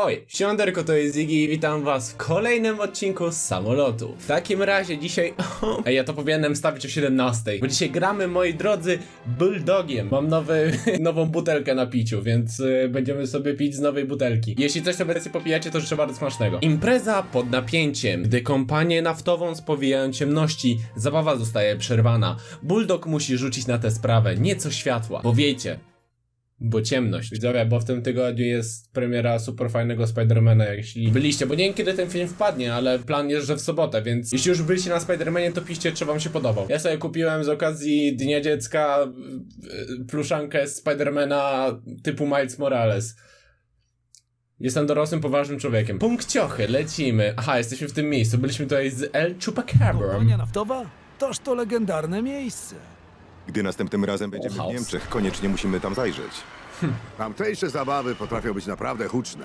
Oj, siemanderko, to jest Ziggy i witam was w kolejnym odcinku z samolotu. W takim razie dzisiaj... Ej, ja to powinienem stawić o 17, bo dzisiaj gramy, moi drodzy, Bulldogiem. Mam nowy, nową butelkę na piciu, więc y, będziemy sobie pić z nowej butelki. Jeśli coś sobie popijacie, to życzę bardzo smacznego. Impreza pod napięciem. Gdy kompanię naftową spowijają ciemności, zabawa zostaje przerwana. Bulldog musi rzucić na tę sprawę nieco światła, bo wiecie, bo ciemność. Widzowie, bo w tym tygodniu jest premiera super fajnego Spidermana, jeśli byliście, bo nie wiem kiedy ten film wpadnie, ale plan jest, że w sobotę, więc jeśli już byliście na Spidermanie, to piszcie, czy wam się podobał. Ja sobie kupiłem z okazji Dnia Dziecka y, pluszankę Spidermana typu Miles Morales. Jestem dorosłym, poważnym człowiekiem. Punkciochy, lecimy. Aha, jesteśmy w tym miejscu. Byliśmy tutaj z El Chupacabra. Kompania naftowa? Toż to legendarne miejsce. Gdy następnym razem będziemy w. Niemczech, koniecznie musimy tam zajrzeć. Tamtejsze zabawy potrafią być naprawdę huczne.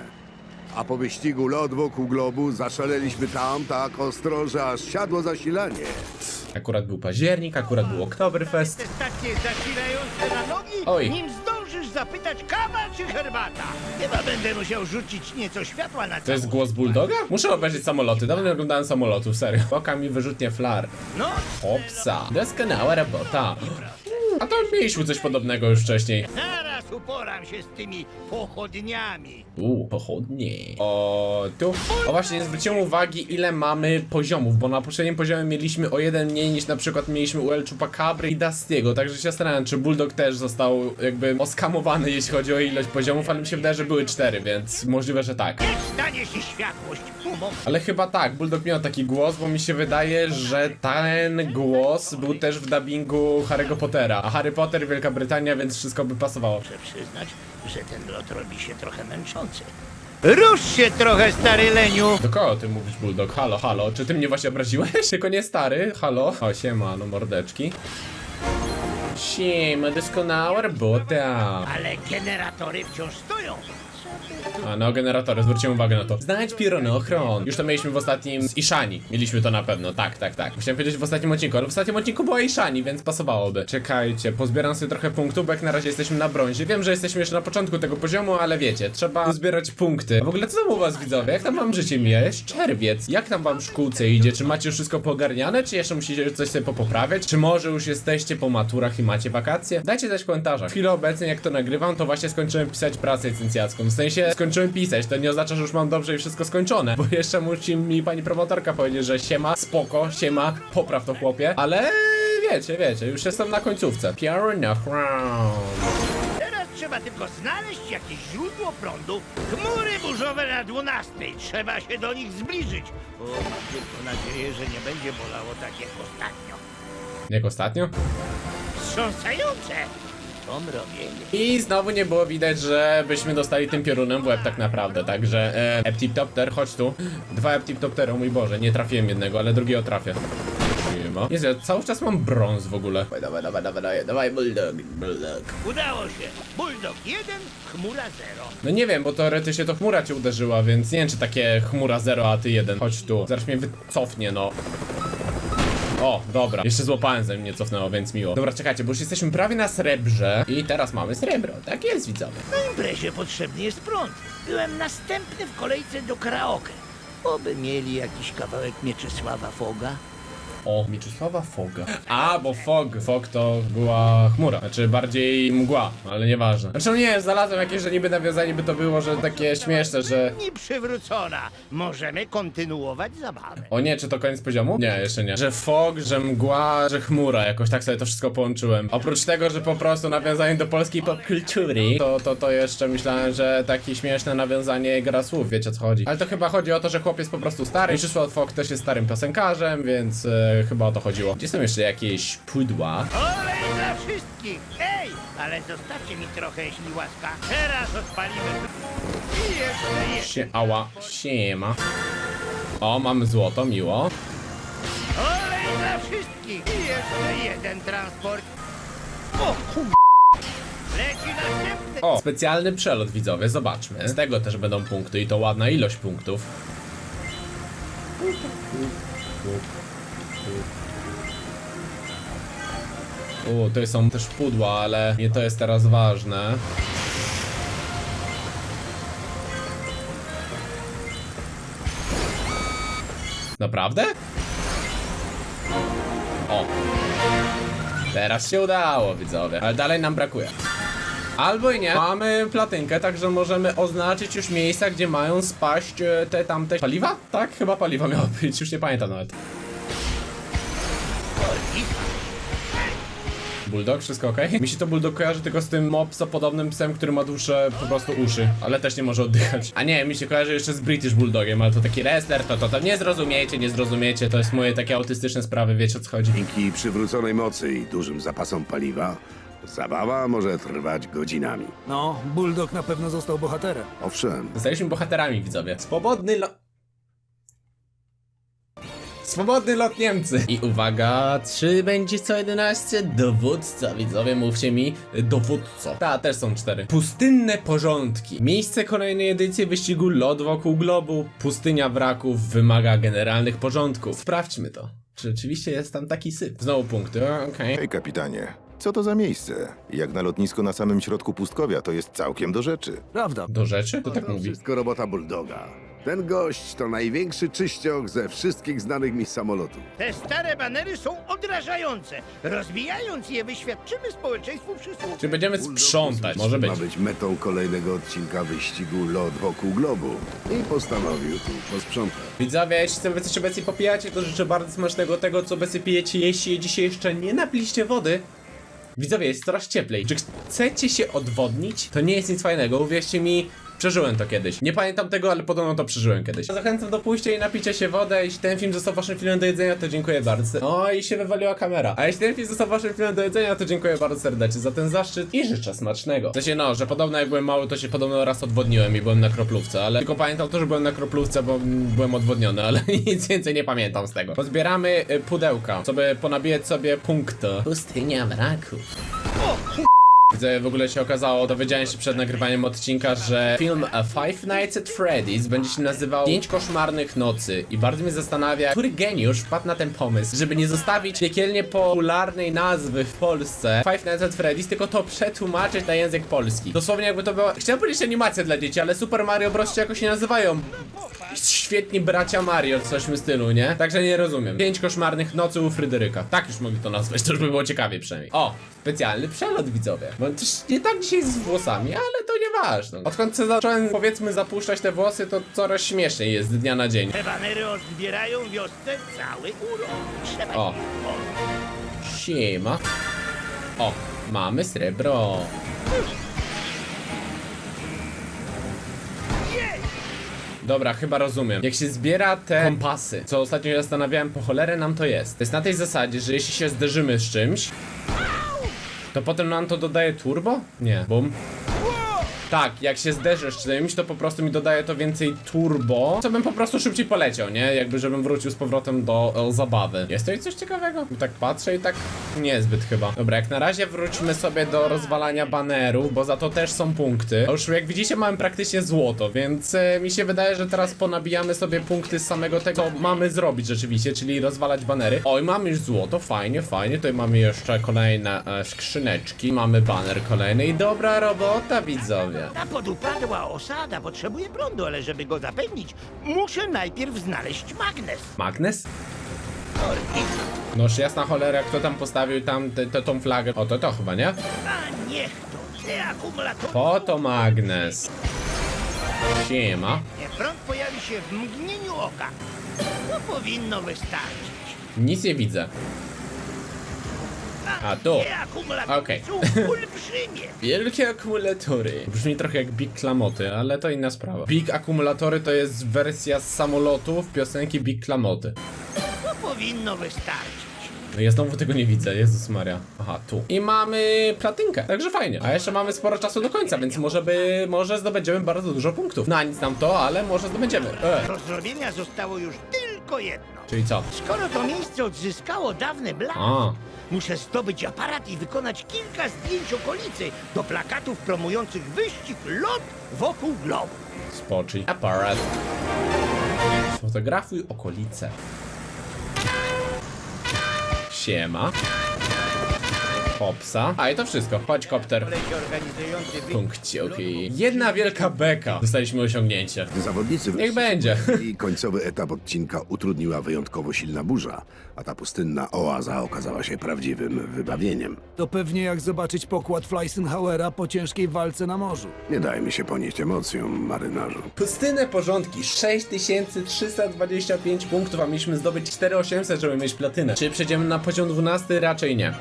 A po wyścigu lot wokół globu zaszaleliśmy tam tak ostro, że aż siadło zasilanie. Akurat był październik, akurat był Oktoberfest. Jesteś takie zasilające na nogi, Oj. nim zapytać kawa czy herbata. Chyba będę musiał rzucić nieco światła na To jest głos Bulldoga? Muszę obejrzeć samoloty. Dawno nie oglądałem samolotów, serio. Oka mi wyrzutnie flar. No, Hopsa. Doskonała robota. A to mieliśmy coś podobnego już wcześniej. zaraz uporam się z tymi pochodniami. Uuu, pochodnie. O, tu. O właśnie, nie zwróciłem uwagi, ile mamy poziomów, bo na poprzednim poziomie mieliśmy o jeden mniej niż na przykład mieliśmy u El Chupacabry i Dustiego, także się zastanawiam, czy Bulldog też został jakby oskamowany, jeśli chodzi o ilość poziomów, ale mi się wydaje, że były cztery, więc możliwe, że tak. Stanie się światłość. Ale chyba tak, Bulldog miał taki głos, bo mi się wydaje, że ten głos był też w dubbingu Harry'ego Pottera. A Harry Potter, Wielka Brytania, więc wszystko by pasowało. Muszę przyznać, że ten lot robi się trochę męczący. Rusz się trochę, stary leniu. Do kogo ty mówisz, Bulldog? Halo, halo, czy ty mnie właśnie obraziłeś? Tylko nie stary, halo? O, siema, no mordeczki. Siema, doskonała robota. Ale generatory wciąż stoją. A no, generatory, zwróciłem uwagę na to. Znajdź pironochron. Już to mieliśmy w ostatnim z Ishani. Mieliśmy to na pewno, tak, tak, tak. Chciałem powiedzieć w ostatnim odcinku, ale w ostatnim odcinku była Ishani, więc pasowałoby. Czekajcie, pozbieram sobie trochę punktów, bo jak na razie jesteśmy na brązie. Wiem, że jesteśmy jeszcze na początku tego poziomu, ale wiecie, trzeba zbierać punkty. A w ogóle co tam u was widzowie? Jak tam wam życie mija? Jest czerwiec. Jak tam wam w szkółce idzie? Czy macie już wszystko poogarniane? Czy jeszcze musicie coś sobie popoprawiać? Czy może już jesteście po maturach i macie wakacje? Dajcie też w komentarzach. W chwili obecnej, jak to nagrywam, to właśnie skończyłem pisać pracę licencjacką. W sensie skończyłem pisać, to nie oznacza, że już mam dobrze i wszystko skończone, bo jeszcze musi mi pani promotorka powiedzieć, że siema, spoko, siema, popraw to chłopie, ale wiecie, wiecie, już jestem na końcówce. Pierre na. Teraz trzeba tylko znaleźć jakieś źródło prądu. Chmury burzowe na 12. Trzeba się do nich zbliżyć. O, mam tylko nadzieję, że nie będzie bolało tak jak ostatnio. Jak ostatnio? Wstrząsające! I znowu nie było widać, że byśmy dostali tym piorunem w łeb tak naprawdę, także e, Eptiptopter, chodź tu. Dwa Eptiptoptery, o mój Boże, nie trafiłem jednego, ale drugiego trafię. Siema. Jezu, ja cały czas mam brąz w ogóle. Dawaj, dawaj, dawaj, dawaj, dawaj, dawaj, bulldog, bulldog. Udało się. Bulldog 1, chmura 0. No nie wiem, bo teoretycznie to chmura cię uderzyła, więc nie wiem, czy takie chmura 0, a ty 1. Chodź tu, zaraz mnie wycofnie, no. O, dobra. Jeszcze złapałem, zanim mnie cofnęło, więc miło. Dobra, czekajcie, bo już jesteśmy prawie na srebrze i teraz mamy srebro. Tak jest, widzowie. Na imprezie potrzebny jest prąd. Byłem następny w kolejce do karaoke. Oby mieli jakiś kawałek Mieczysława Foga. O, Mieczysława Foga. A, bo fog, fog to była chmura. Znaczy bardziej mgła, ale nieważne. Znaczy nie, znalazłem jakieś, że niby nawiązanie by to było, że takie śmieszne, że... Nieprzywrócona. Możemy kontynuować zabawę. O nie, czy to koniec poziomu? Nie, jeszcze nie. Że fog, że mgła, że chmura. Jakoś tak sobie to wszystko połączyłem. Oprócz tego, że po prostu nawiązanie do polskiej popkultury, to, to, to jeszcze myślałem, że takie śmieszne nawiązanie gra słów, wiecie o co chodzi. Ale to chyba chodzi o to, że chłopiec po prostu stary. Mieczysław Fog też jest starym piosenkarzem, więc e, chyba o to chodziło. Gdzie są jeszcze jakieś pudła? Olej dla wszystkich! Ej, ale zostawcie mi trochę, jeśli łaska. Teraz odpalimy... I jeszcze jest. Sie, ała, siema. O, mamy złoto, miło. Olej dla wszystkich! I jeszcze jeden transport. O. Leci następny. O, specjalny przelot widzowie, zobaczmy. Z tego też będą punkty i to ładna ilość punktów. O, tutaj są też pudła, ale nie to jest teraz ważne. Naprawdę? O. Teraz się udało, widzowie. Ale dalej nam brakuje. Albo i nie. Mamy platynkę, także możemy oznaczyć już miejsca, gdzie mają spaść e, te tamte paliwa? Tak, chyba paliwa miało być, już nie pamiętam nawet. Bulldog, wszystko ok? Mi się to Bulldog kojarzy tylko z tym mopsopodobnym psem, który ma dłuższe po prostu uszy, ale też nie może oddychać. A nie, mi się kojarzy jeszcze z British Bulldogiem, ale to taki wrestler, to, to, to nie zrozumiecie, nie zrozumiecie, to jest moje takie autystyczne sprawy, wiecie o co chodzi. Dzięki przywróconej mocy i dużym zapasom paliwa, zabawa może trwać godzinami. No, Bulldog na pewno został bohaterem. Owszem, Zostaliśmy bohaterami, widzowie. Swobodny lo... Swobodny lot Niemcy. I uwaga, czy będzie co 11? Dowódca, widzowie, mówcie mi, dowódco. Ta, też są cztery. Pustynne porządki. Miejsce kolejnej edycji wyścigu Lot wokół globu. Pustynia wraków wymaga generalnych porządków. Sprawdźmy to. Czy rzeczywiście jest tam taki syp? Znowu punkty, o, okej. Hej, kapitanie. Co to za miejsce? Jak na lotnisko na samym środku pustkowia, to jest całkiem do rzeczy. Prawda. Do rzeczy? To tak to mówi. wszystko robota Bulldoga. Ten gość to największy czyścioch ze wszystkich znanych mi samolotów. Te stare banery są odrażające. Rozbijając je, wyświadczymy społeczeństwu przysługę. Czy będziemy sprzątać? Może być. Ma być metą kolejnego odcinka wyścigu Lot wokół globu. I postanowił tu posprzątać. Widzowie, jeśli sobie coś obecnie popijacie, to życzę bardzo smacznego tego, co obecnie pijecie. Jeśli dzisiaj jeszcze nie napiliście wody, widzowie, jest coraz cieplej. Czy chcecie się odwodnić? To nie jest nic fajnego, uwierzcie mi. Przeżyłem to kiedyś. Nie pamiętam tego, ale podobno to przeżyłem kiedyś. Zachęcam do pójścia i napicia się wodę. Jeśli ten film został waszym filmem do jedzenia, to dziękuję bardzo. O, i się wywaliła kamera. A jeśli ten film został waszym filmem do jedzenia, to dziękuję bardzo serdecznie za ten zaszczyt i życzę smacznego. W sensie no, że podobno jak byłem mały, to się podobno raz odwodniłem i byłem na kroplówce, ale tylko pamiętam to, że byłem na kroplówce, bo byłem odwodniony, ale nic więcej nie pamiętam z tego. Pozbieramy y, pudełka, żeby ponabijać sobie punkty. Pustynia wraków. Widzę, w ogóle się okazało, dowiedziałem się przed nagrywaniem odcinka, że film Five Nights at Freddy's będzie się nazywał Pięć koszmarnych nocy i bardzo mnie zastanawia, który geniusz wpadł na ten pomysł, żeby nie zostawić piekielnie popularnej nazwy w Polsce Five Nights at Freddy's, tylko to przetłumaczyć na język polski. Dosłownie jakby to była, chciałem powiedzieć animacja dla dzieci, ale Super Mario Bros. jakoś nie nazywają. Świetni bracia Mario, coś w stylu, nie? Także nie rozumiem. Pięć koszmarnych nocy u Fryderyka. Tak już mogli to nazwać, to już by było ciekawie przynajmniej. O, specjalny przelot widzowie. Bo też nie tak dzisiaj z włosami, ale to nieważne. Odkąd zacząłem, powiedzmy, zapuszczać te włosy, to coraz śmieszniej jest z dnia na dzień. Te banery odbierają wiosce cały urok. Trzeba O. Siema. O, mamy srebro. Dobra, chyba rozumiem. Jak się zbiera te kompasy, co ostatnio się zastanawiałem, po cholerę nam to jest. To jest na tej zasadzie, że jeśli się zderzymy z czymś, to potem nam to dodaje turbo? Nie. Bum. Tak, jak się zderzę z czymś, to po prostu mi dodaje to więcej turbo, co bym po prostu szybciej poleciał, nie? Jakby żebym wrócił z powrotem do e, zabawy. Jest to coś ciekawego? Tak patrzę i tak niezbyt chyba. Dobra, jak na razie wróćmy sobie do rozwalania banerów, bo za to też są punkty. A już jak widzicie mamy praktycznie złoto, więc e, mi się wydaje, że teraz ponabijamy sobie punkty z samego tego, co mamy zrobić rzeczywiście, czyli rozwalać banery. Oj, mamy już złoto, fajnie, fajnie. Tutaj mamy jeszcze kolejne e, skrzyneczki, mamy baner kolejny i dobra robota widzowie. Ta podupadła osada potrzebuje prądu, ale żeby go zapewnić, muszę najpierw znaleźć magnes. Magnes? Orki. Noż jasna cholera, kto tam postawił tam te, te, tą flagę? O, to to chyba, nie? A niech to. Te akumulatory. Po to magnes. Siema. Prąd pojawi się w mgnieniu oka. To powinno wystarczyć. Nic nie widzę. A, tu. Okej. olbrzymie. Wielkie akumulatory. Brzmi trochę jak Big Klamoty, ale to inna sprawa. Big akumulatory to jest wersja z samolotów piosenki Big Klamoty. Powinno wystarczyć. No ja znowu tego nie widzę, Jezus Maria. Aha, tu. I mamy platynkę, także fajnie. A jeszcze mamy sporo czasu do końca, więc może by, może zdobędziemy bardzo dużo punktów. Na nic nam to, ale może zdobędziemy. E, Do zrobienia zostało już tylko jedno. czyli co? Skoro to miejsce odzyskało dawny blask, A, muszę zdobyć aparat i wykonać kilka zdjęć okolicy do plakatów promujących wyścig lot wokół globu. spocznij. Aparat. Sfotografuj okolice. Siema. Hopsa. A i to wszystko. Chodź, kopter. Wy... Punkcioki. Jedna wielka beka. Dostaliśmy osiągnięcie. Zawodnicy Niech będzie. i końcowy etap odcinka utrudniła wyjątkowo silna burza, a ta pustynna oaza okazała się prawdziwym wybawieniem. To pewnie jak zobaczyć pokład Fleisenhauera po ciężkiej walce na morzu. Nie dajmy się ponieść emocjom, marynarzu. Pustynne porządki 6325 punktów, a mieliśmy zdobyć 4800, żeby mieć platynę. Czy przejdziemy na poziom 12? Raczej nie.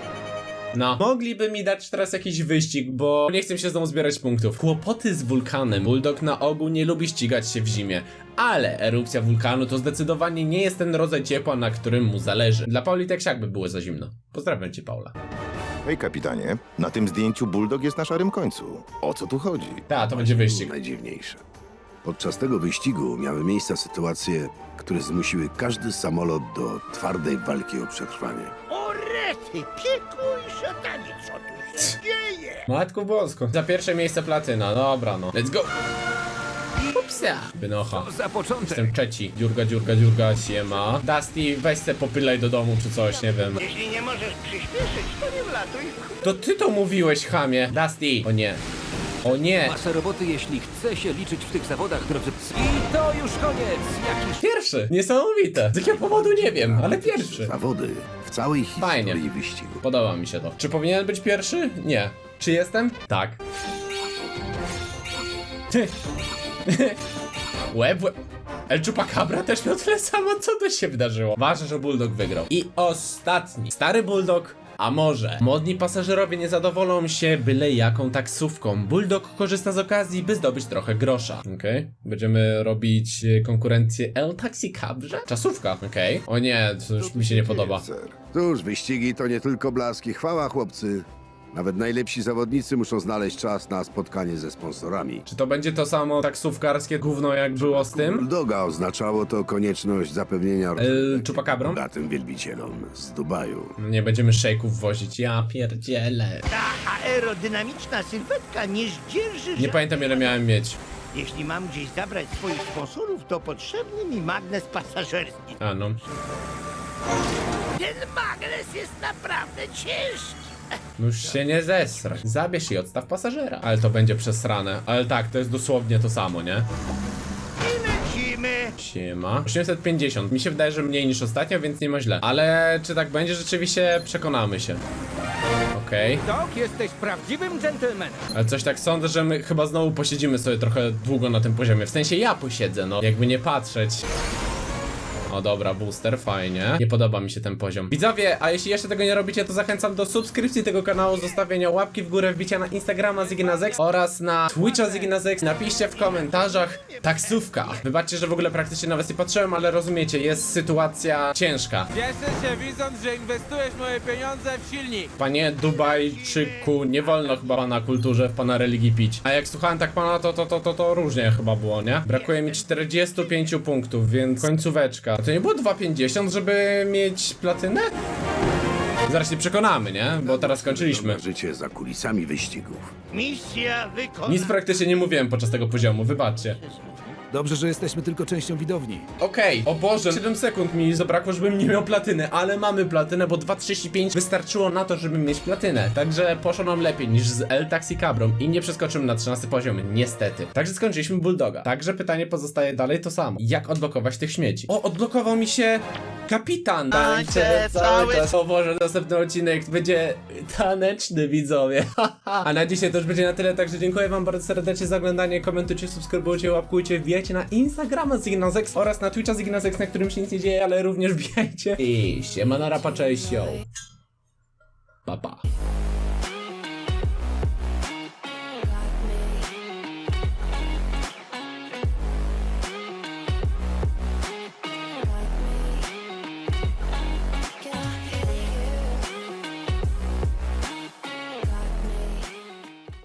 No. Mogliby mi dać teraz jakiś wyścig, bo nie chcę się znowu zbierać punktów. Kłopoty z wulkanem. Bulldog na ogół nie lubi ścigać się w zimie. Ale erupcja wulkanu to zdecydowanie nie jest ten rodzaj ciepła, na którym mu zależy. Dla Pauli tak by było za zimno. Pozdrawiam cię, Paula. Hej, kapitanie. Na tym zdjęciu Bulldog jest na szarym końcu. O co tu chodzi? Ta, to będzie wyścig. Najdziwniejsze. Podczas tego wyścigu miały miejsce sytuacje, które zmusiły każdy samolot do twardej walki o przetrwanie. Piekło i szatani, co tu się dzieje? Matku Bosko. Za pierwsze miejsce platyna. Dobra, no. Let's go! Upsa! Bynocha. Za początek. Jestem trzeci. Dziurga, dziurga, dziurga, siema. Dusty, weź se popylaj do domu czy coś, nie wiem. Jeśli nie możesz przyspieszyć, to nie wlatuj. To ty to mówiłeś, chamie. Dusty! O nie. O nie! Masa roboty, jeśli chce się liczyć w tych zawodach, drodzy. I to już koniec! Jakiś Pierwszy! Niesamowite! Z jakiego powodu nie wiem, ale pierwszy. Zawody w całej historii Fajnie. wyścigu. Podoba mi się to. Czy powinien być pierwszy? Nie. Czy jestem? Tak. Ty. Łeb, łeb. El Chupacabra też miał tyle samo, co to się wydarzyło. Ważne, że Bulldog wygrał. I ostatni. Stary Bulldog, a może modni pasażerowie nie zadowolą się byle jaką taksówką. Bulldog korzysta z okazji, by zdobyć trochę grosza. Okej. Będziemy robić e, konkurencję El Taxi Cabrze? Czasówka, okej. O nie, to już mi się nie podoba. Cóż, wyścigi to nie tylko blaski. Chwała, chłopcy. Nawet najlepsi zawodnicy muszą znaleźć czas na spotkanie ze sponsorami. Czy to będzie to samo taksówkarskie gówno jak było z tym? Bulldoga oznaczało to konieczność zapewnienia El Chupacabra? bogatym wielbicielom z Dubaju. Nie będziemy szejków wozić. Ja pierdzielę. Ta aerodynamiczna sylwetka nie zdzierży Nie pamiętam ile miałem mieć. Jeśli mam gdzieś zabrać swoich sponsorów, to potrzebny mi magnes pasażerski. A no. Ten magnes jest naprawdę ciężki. Już się nie zesrać. Zabierz i odstaw pasażera. Ale to będzie przesrane. Ale tak, to jest dosłownie to samo, nie? I lecimy. Siema. 850. Mi się wydaje, że mniej niż ostatnio, więc nie ma źle. Ale czy tak będzie? Rzeczywiście przekonamy się. Okej. Dok, jesteś prawdziwym dżentelmenem. Ale coś tak sądzę, że my chyba znowu posiedzimy sobie trochę długo na tym poziomie. W sensie ja posiedzę, no. Jakby nie patrzeć. O dobra, booster, fajnie. Nie podoba mi się ten poziom. Widzowie, a jeśli jeszcze tego nie robicie, to zachęcam do subskrypcji tego kanału, zostawienia łapki w górę, wbicia na Instagrama Zignazex oraz na Twitcha Zignazex. Napiszcie w komentarzach taksówka. Wybaczcie, że w ogóle praktycznie nawet nie patrzyłem, ale rozumiecie, jest sytuacja ciężka. Cieszę się widząc, że inwestujesz moje pieniądze w silnik. Panie Dubajczyku, nie wolno chyba pana kulturze, w pana religii pić. A jak słuchałem tak pana, to to, to, to, to różnie chyba było, nie? Brakuje mi 45 punktów, więc końcóweczka. To nie było 2,50, żeby mieć platynę? Zaraz się przekonamy, nie? Bo teraz skończyliśmy. Życie za kulisami wyścigów. Misja wykonana. Nic praktycznie nie mówiłem podczas tego poziomu, wybaczcie. Dobrze, że jesteśmy tylko częścią widowni. Okej, o Boże, 7 sekund mi zabrakło, żebym nie miał platyny, ale mamy platynę, bo 2,35 wystarczyło na to, żeby mieć platynę. Także poszło nam lepiej niż z El Taxi Cabrą i nie przeskoczymy na 13 poziom, niestety. Także skończyliśmy Bulldoga. Także pytanie pozostaje dalej to samo. Jak odblokować tych śmieci? O, odblokował mi się kapitan. Tańczę cały czas. O Boże, następny odcinek będzie taneczny, widzowie. A na dzisiaj to już będzie na tyle, także dziękuję wam bardzo serdecznie za oglądanie. Komentujcie, subskrybujcie, łapkujcie, wbijajcie na Instagrama Zignazex oraz na Twitcha Zignazex, na którym się nic nie dzieje, ale również wbijajcie. I siema na rapa, cześć, yo. Pa, pa.